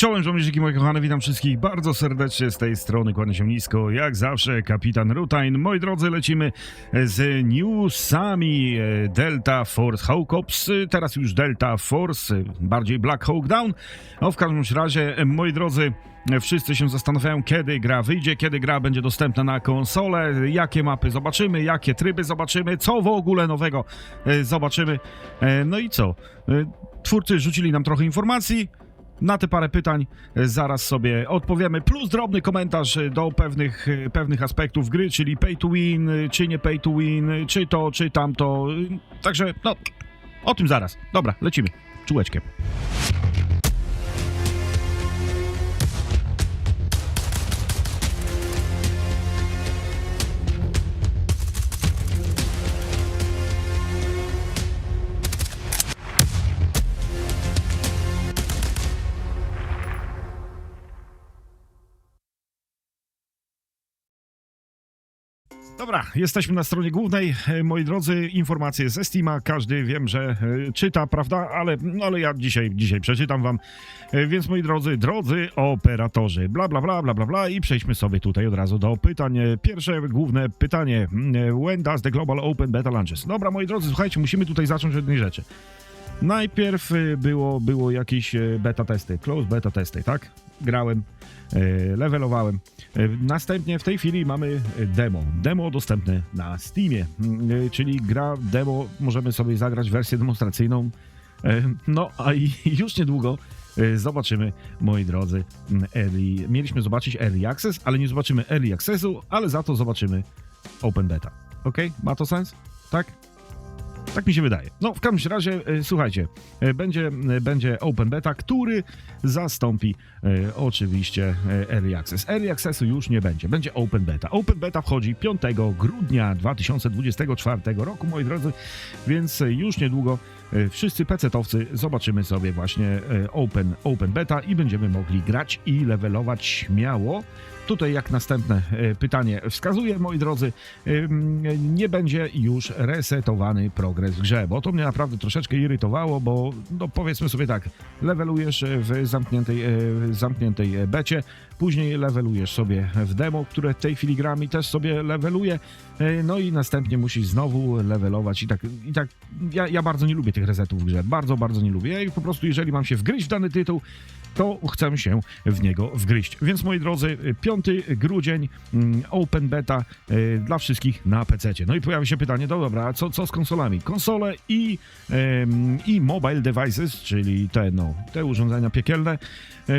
Czołem żołnierzyki moje kochane, witam wszystkich bardzo serdecznie z tej strony, kłaniam się nisko, jak zawsze kapitan Rutain. Moi drodzy, lecimy z newsami Delta Force Hawk Ops, teraz już Delta Force, bardziej Black Hawk Down. No w każdym razie, moi drodzy, wszyscy się zastanawiają, kiedy gra wyjdzie, kiedy gra będzie dostępna na konsolę, jakie mapy zobaczymy, jakie tryby zobaczymy, co w ogóle nowego e, zobaczymy. E, No i co? E, Twórcy rzucili nam trochę informacji, na te parę pytań e, zaraz sobie odpowiemy, plus drobny komentarz e, do pewnych, e, pewnych aspektów gry, czyli pay to win, czy nie pay to win, czy to, czy tamto. Także, no, o tym zaraz. Dobra, lecimy. Czułeczkiem. Dobra, jesteśmy na stronie głównej. E, Moi drodzy, informacje ze Steama. Każdy wiem, że e, czyta, prawda? Ale, no, ale ja dzisiaj, dzisiaj przeczytam wam. E, Więc moi drodzy, drodzy operatorzy, bla bla bla bla bla bla i przejdźmy sobie tutaj od razu do pytań. Pierwsze główne pytanie. Mm, When does the Global Open Beta launches? Dobra, moi drodzy, słuchajcie, musimy tutaj zacząć od jednej rzeczy. Najpierw było, było jakieś beta testy, close beta testy, tak? Grałem, e, levelowałem. E, Następnie w tej chwili mamy demo. Demo dostępne na Steamie, mm, e, czyli gra demo, możemy sobie zagrać wersję demonstracyjną. No, a już niedługo zobaczymy, moi drodzy, mm, early. Mieliśmy zobaczyć Early Access, ale nie zobaczymy Early Accessu, ale za to zobaczymy Open Beta. Ok? Ma to sens? Tak? Tak mi się wydaje. No, w każdym razie, e, słuchajcie, e, będzie, e, będzie Open Beta, który zastąpi oczywiście Early Access. Early Accessu już nie będzie, będzie Open Beta. Open Beta wchodzi 5 grudnia 2024 roku, moi drodzy, więc już niedługo wszyscy PC-towcy zobaczymy sobie właśnie e, Open, Open Beta i będziemy mogli grać i levelować śmiało. Tutaj, jak następne e, pytanie wskazuje, moi drodzy, nie będzie już resetowany progres w grze, bo to mnie naprawdę troszeczkę irytowało, bo no powiedzmy sobie tak, levelujesz w zamkniętej, e, zamkniętej becie, później levelujesz sobie w demo, które tej chwili gram i też sobie leveluję, e, no i następnie musisz znowu levelować i tak, i tak ja, ja bardzo nie lubię tych resetów w grze, bardzo, bardzo nie lubię. I po prostu jeżeli mam się wgryźć w dany tytuł, to chcę się w niego wgryźć. Więc moi drodzy, 5 grudzień, mm, Open Beta e, dla wszystkich na PC. No i pojawi się pytanie, no dobra, co, co z konsolami? Konsole i, i mobile devices, czyli te, no, te urządzenia piekielne, e,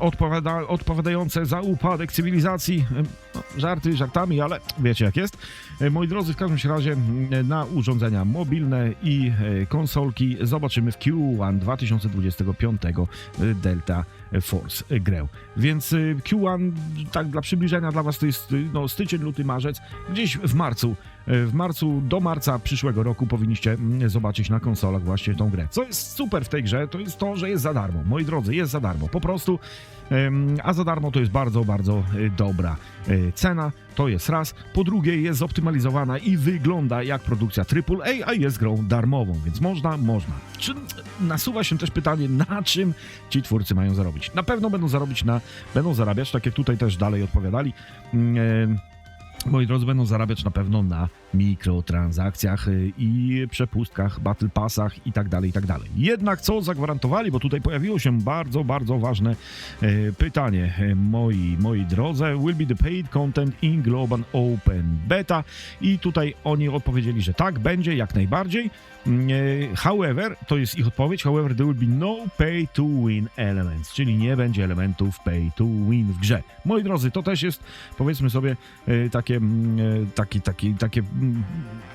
odpowiada, odpowiadające za upadek cywilizacji. E, No, żarty żartami, ale wiecie jak jest. Moi drodzy, w każdym razie mm, na urządzenia mobilne i konsolki zobaczymy w Q1 2025 e, Delta Force grę. Więc e, Q1, tak dla przybliżenia dla Was, to jest e, no, styczeń, luty, marzec. Gdzieś w marcu, w marcu do marca przyszłego roku powinniście mm, zobaczyć na konsolach właśnie tą grę. Co jest super w tej grze, to jest to, że jest za darmo. Moi drodzy, jest za darmo. Po prostu, a za darmo to jest bardzo, bardzo e, dobra e, cena. To jest raz. Po drugie, jest zoptymalizowana i wygląda jak produkcja AAA, a jest grą darmową, więc można, można. Czy nasuwa się też pytanie, na czym ci twórcy mają zarobić? Na pewno będą zarobić na, będą zarabiać, tak jak tutaj też dalej odpowiadali. e, Moi drodzy, będą zarabiać na pewno na mikrotransakcjach y, i przepustkach, battle passach i tak dalej, i tak dalej. Jednak co zagwarantowali, bo tutaj pojawiło się bardzo, bardzo ważne e, pytanie, e, moi, moi drodzy, will be the paid content in Global Open Beta i tutaj oni odpowiedzieli, że tak, będzie jak najbardziej. However, to jest ich odpowiedź, however, there will be no pay to win elements, czyli nie będzie elementów pay to win w grze. Moi drodzy, to też jest, powiedzmy sobie, e, takie, mm, e, taki, taki, takie, mm,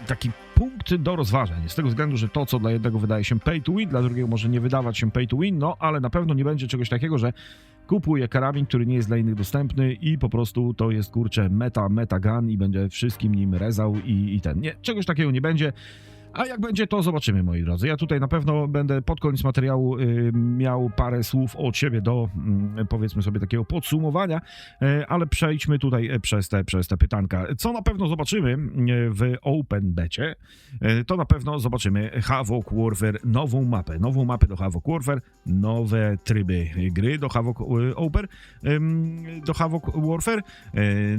taki punkt do rozważań. Z tego względu, że to, co dla jednego wydaje się pay to win, dla drugiego może nie wydawać się pay to win, no ale na pewno nie będzie czegoś takiego, że kupuję karabin, który nie jest dla innych dostępny i po prostu to jest, kurczę, meta, meta gun i będzie wszystkim nim rezał i, i ten. Nie, czegoś takiego nie będzie. A jak będzie, to zobaczymy, moi drodzy. Ja tutaj na pewno będę pod koniec materiału y, miał parę słów od siebie do, mm, powiedzmy sobie, takiego podsumowania, y, ale przejdźmy tutaj y, przez te, przez te pytanka. Co na pewno zobaczymy w Open Becie, to na pewno zobaczymy Havoc Warfare, nową mapę, nową mapę do Havoc Warfare, nowe tryby gry do Havoc ym, do Havoc Warfare,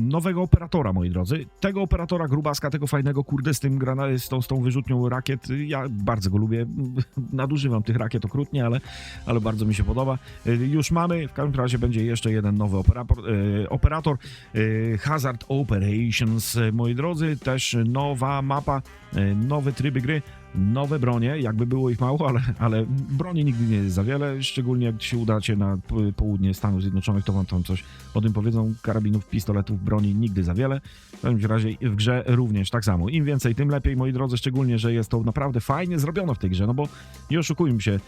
nowego operatora, moi drodzy. Tego operatora grubaska, tego fajnego, kurde, z tym grana, z tą, z tą wyrzutnią rakiet, ja bardzo go lubię. Nadużywam tych rakiet okrutnie, ale, ale bardzo mi się podoba. Y, Już mamy, w każdym razie będzie jeszcze jeden nowy operator, y, operator y, Hazard Operations, moi drodzy, też nowa mapa, nowe tryby gry, nowe bronie, jakby było ich mało, ale, ale broni nigdy nie jest za wiele, szczególnie jak się udacie na południe Stanów Zjednoczonych, to wam tam coś o tym powiedzą, karabinów, pistoletów, broni nigdy za wiele, w każdym razie w grze również tak samo, im więcej, tym lepiej, moi drodzy, szczególnie, że jest to naprawdę fajnie zrobione w tej grze, no bo nie oszukujmy się,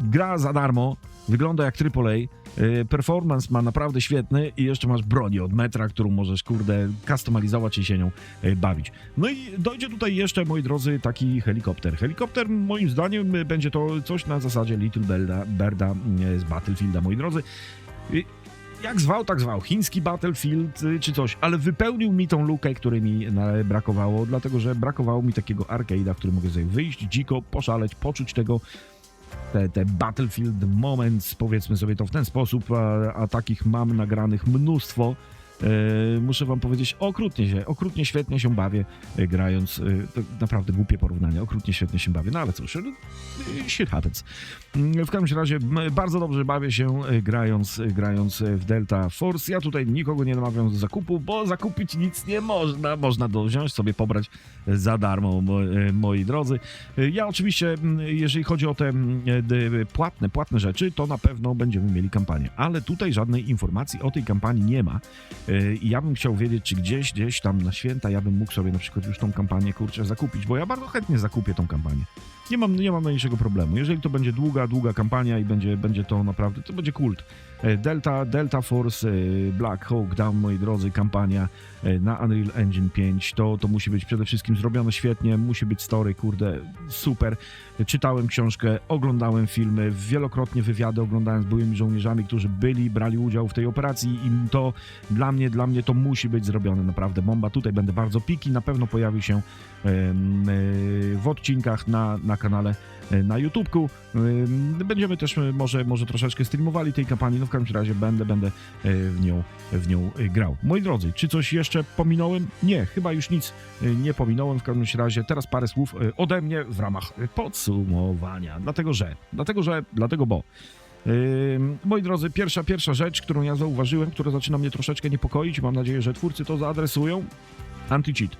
gra za darmo, wygląda jak AAA, performance ma naprawdę świetny i jeszcze masz broni od metra, którą możesz, kurde, kustomizować i się nią y, bawić. No i dojdzie tutaj jeszcze, moi drodzy, taki helikopter. Helikopter, moim zdaniem, y, będzie to coś na zasadzie Little Birda, Birda y, z Battlefielda, moi drodzy. Y, Jak zwał, tak zwał. Chiński Battlefield y, czy coś, ale wypełnił mi tą lukę, której mi brakowało, dlatego że brakowało mi takiego arcade'a, w którym mogę sobie wyjść, dziko, poszaleć, poczuć tego te, te Battlefield Moments, powiedzmy sobie to w ten sposób, a, a takich mam nagranych mnóstwo. E, muszę wam powiedzieć, okrutnie się, okrutnie świetnie się bawię e, grając, e, to naprawdę głupie porównanie, okrutnie świetnie się bawię, no ale cóż, shit happens. Mm, W każdym razie bardzo dobrze bawię się grając, grając w Delta Force. Ja tutaj nikogo nie namawiam do zakupu, bo zakupić nic nie można, można to wziąć sobie, pobrać za darmo, mo, moi drodzy. Ja oczywiście, jeżeli chodzi o te płatne, płatne rzeczy, to na pewno będziemy mieli kampanię, ale tutaj żadnej informacji o tej kampanii nie ma. E, I ja bym chciał wiedzieć, czy gdzieś, gdzieś tam na święta ja bym mógł sobie na przykład już tą kampanię, kurczę, zakupić, bo ja bardzo chętnie zakupię tą kampanię. Nie mam, nie mam najmniejszego problemu. Jeżeli to będzie długa, długa kampania i będzie, będzie to naprawdę, to będzie kult. E, Delta, Delta Force, e, Black Hawk Down, moi drodzy, kampania na Unreal Engine 5, to, to musi być przede wszystkim zrobione świetnie, musi być story, kurde, super. Czytałem książkę, oglądałem filmy, wielokrotnie wywiady oglądałem z byłymi żołnierzami, którzy byli, brali udział w tej operacji i to dla mnie, dla mnie to musi być zrobione, naprawdę bomba. Tutaj będę bardzo piki, na pewno pojawi się e, w odcinkach na, na kanale e, na YouTubeku. Em, Będziemy też e, może, może troszeczkę streamowali tej kampanii, no w każdym razie będę, będę w nią, w nią grał. Moi drodzy, czy coś jeszcze pominąłem? Nie, chyba już nic nie pominąłem. W każdym razie teraz parę słów ode mnie w ramach podsumowania. Dlatego, że, dlatego, że, dlatego, bo Moi drodzy, pierwsza, pierwsza rzecz, którą ja zauważyłem, która zaczyna mnie troszeczkę niepokoić, mam nadzieję, że twórcy to zaadresują, anti-cheat.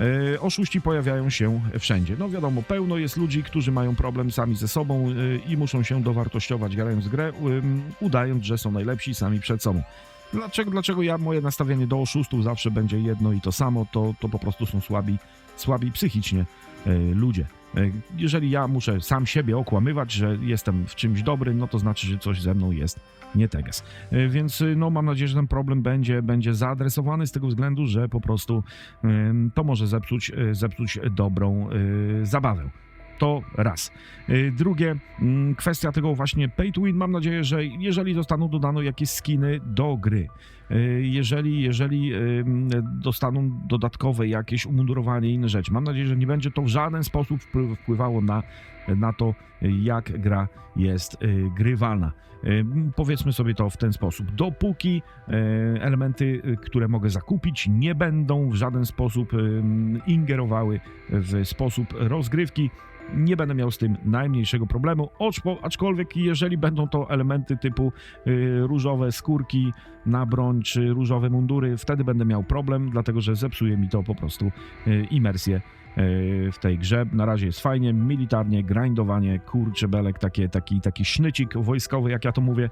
Yy, oszuści pojawiają się wszędzie. No wiadomo, pełno jest ludzi, którzy mają problem sami ze sobą yy, i muszą się dowartościować grając grę, udając, że są najlepsi sami przed sobą. Dlaczego, dlaczego ja moje nastawienie do oszustów zawsze będzie jedno i to samo, to, to po prostu są słabi, słabi psychicznie yy, ludzie. Yy, Jeżeli ja muszę sam siebie okłamywać, że jestem w czymś dobry, no to znaczy, że coś ze mną jest nie teges. Yy, Więc yy, no, mam nadzieję, że ten problem będzie, będzie zaadresowany z tego względu, że po prostu to może zepsuć, zepsuć dobrą zabawę. To raz. Drugie, mm, kwestia tego właśnie pay to win. Mam nadzieję, że jeżeli zostaną dodane jakieś skiny do gry, jeżeli, jeżeli ym, dostaną dodatkowe jakieś umundurowanie i inne rzeczy, mam nadzieję, że nie będzie to w żaden sposób wpływ- wpływało na, na to, jak gra jest grywalna. Yy, Powiedzmy sobie to w ten sposób. Dopóki elementy, y, które mogę zakupić, nie będą w żaden sposób ingerowały w sposób rozgrywki. Nie będę miał z tym najmniejszego problemu, aczkolwiek jeżeli będą to elementy typu y, różowe skórki na broń czy różowe mundury, wtedy będę miał problem, dlatego że zepsuje mi to po prostu y, imersję y, w tej grze. Na razie jest fajnie, militarnie, grindowanie, kurcze belek, takie, taki, taki sznycik wojskowy, jak ja to mówię.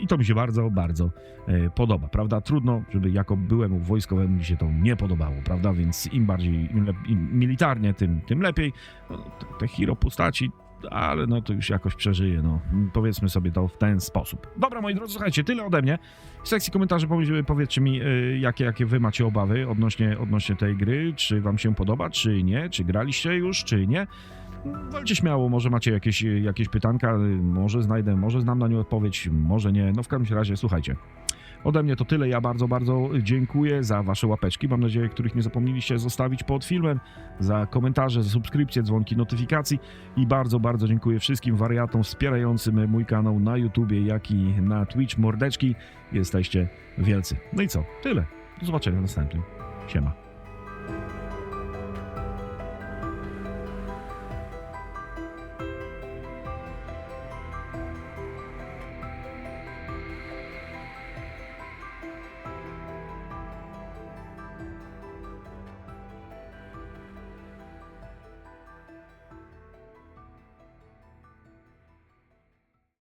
I to mi się bardzo, bardzo e, podoba, prawda? Trudno, żeby jako byłemu wojskowemu mi się to nie podobało, prawda? Więc im bardziej im, im militarnie, tym, tym lepiej. No, te, te hero postaci ale no to już jakoś przeżyję, no. Powiedzmy sobie to w ten sposób. Dobra, moi drodzy, słuchajcie, tyle ode mnie. W sekcji komentarzy powie- powiedzcie mi, y, jakie, jakie wy macie obawy odnośnie, odnośnie tej gry, czy wam się podoba, czy nie, czy graliście już, czy nie. Walcie śmiało, może macie jakieś, jakieś pytanka, może znajdę, może znam na nie odpowiedź, może nie. No w każdym razie, słuchajcie. Ode mnie to tyle. Ja bardzo, bardzo dziękuję za wasze łapeczki. Mam nadzieję, których nie zapomnieliście zostawić pod filmem, za komentarze, za subskrypcje, dzwonki, notyfikacji i bardzo, bardzo dziękuję wszystkim wariatom wspierającym mój kanał na YouTubie, jak i na Twitch. Mordeczki, jesteście wielcy. No i co? Tyle. Do zobaczenia w następnym. Siema.